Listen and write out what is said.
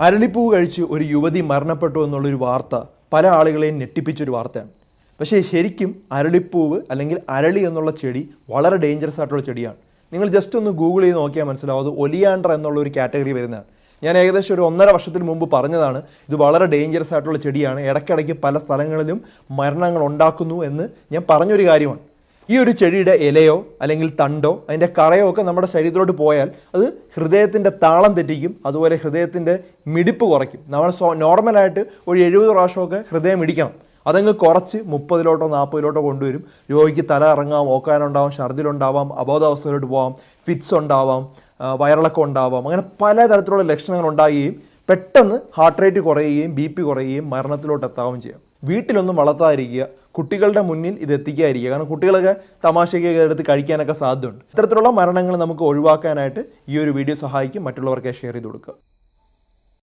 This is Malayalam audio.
അരളിപ്പൂവ് കഴിച്ച് ഒരു യുവതി മരണപ്പെട്ടു എന്നുള്ളൊരു വാർത്ത പല ആളുകളെയും ഞെട്ടിപ്പിച്ചൊരു വാർത്തയാണ്. പക്ഷേ ശരിക്കും അരളിപ്പൂവ് അല്ലെങ്കിൽ അരളി എന്നുള്ള ചെടി വളരെ ഡേഞ്ചറസ് ആയിട്ടുള്ള ചെടിയാണ്. നിങ്ങൾ ജസ്റ്റ് ഒന്ന് ഗൂഗിൾ ചെയ്ത് നോക്കിയാൽ മനസ്സിലാവും. അത് ഒലിയാൻഡർ എന്നുള്ള ഒരു കാറ്റഗറി വരുന്നതാണ്. ഞാൻ ഏകദേശം ഒരു ഒന്നര വർഷത്തിന് മുമ്പ് പറഞ്ഞതാണ് ഇത് വളരെ ഡേഞ്ചറസ് ആയിട്ടുള്ള ചെടിയാണ്. ഇടയ്ക്കിടയ്ക്ക് പല സ്ഥലങ്ങളിലും മരണങ്ങൾ ഉണ്ടാക്കുന്നു എന്ന് ഞാൻ പറഞ്ഞൊരു കാര്യമാണ്. ഈ ഒരു ചെടിയുടെ ഇലയോ അല്ലെങ്കിൽ തണ്ടോ അതിന്റെ കറയോ ഒക്കെ നമ്മുടെ ശരീരത്തിലോട്ട് പോയാൽ അത് ഹൃദയത്തിന്റെ താളം തെറ്റിക്കും അതുപോലെ ഹൃദയത്തിന്റെ മിടിപ്പ് കുറയ്ക്കും. നമ്മൾ സോ നോർമലായിട്ട് ഒരു എഴുപത് പ്രാവശ്യമൊക്കെ ഹൃദയം ഇടിക്കണം. അതങ്ങ് കുറച്ച് മുപ്പതിലോട്ടോ നാൽപ്പതിലോട്ടോ കൊണ്ടുവരും. രോഗിക്ക് തല ഇറങ്ങാം ഓക്കാനുണ്ടാവാം ഛർദിലുണ്ടാവാം അബോധാവസ്ഥയിലോട്ട് പോവാം ഫിറ്റ്സ് ഉണ്ടാവാം വയറിളക്കം ഉണ്ടാവാം അങ്ങനെ പലതരത്തിലുള്ള ലക്ഷണങ്ങൾ ഉണ്ടാകുകയും പെട്ടെന്ന് ഹാർട്ട് റേറ്റ് കുറയുകയും ബി പി കുറയുകയും മരണത്തിലോട്ട് എത്താവുകയും ചെയ്യാം. വീട്ടിലൊന്നും വളർത്താതിരിക്കുക കുട്ടികളുടെ മുന്നിൽ ഇത് എത്തിക്കാതിരിക്കുക. കാരണം കുട്ടികളൊക്കെ തമാശയ്ക്കൊക്കെ എടുത്ത് കഴിക്കാനൊക്കെ സാധ്യതയുണ്ട്. ഇത്തരത്തിലുള്ള മരണങ്ങൾ നമുക്ക് ഒഴിവാക്കാനായിട്ട് ഈ ഒരു വീഡിയോ സഹായിക്കും. മറ്റുള്ളവർക്ക് ഷെയർ ചെയ്ത് കൊടുക്കുക.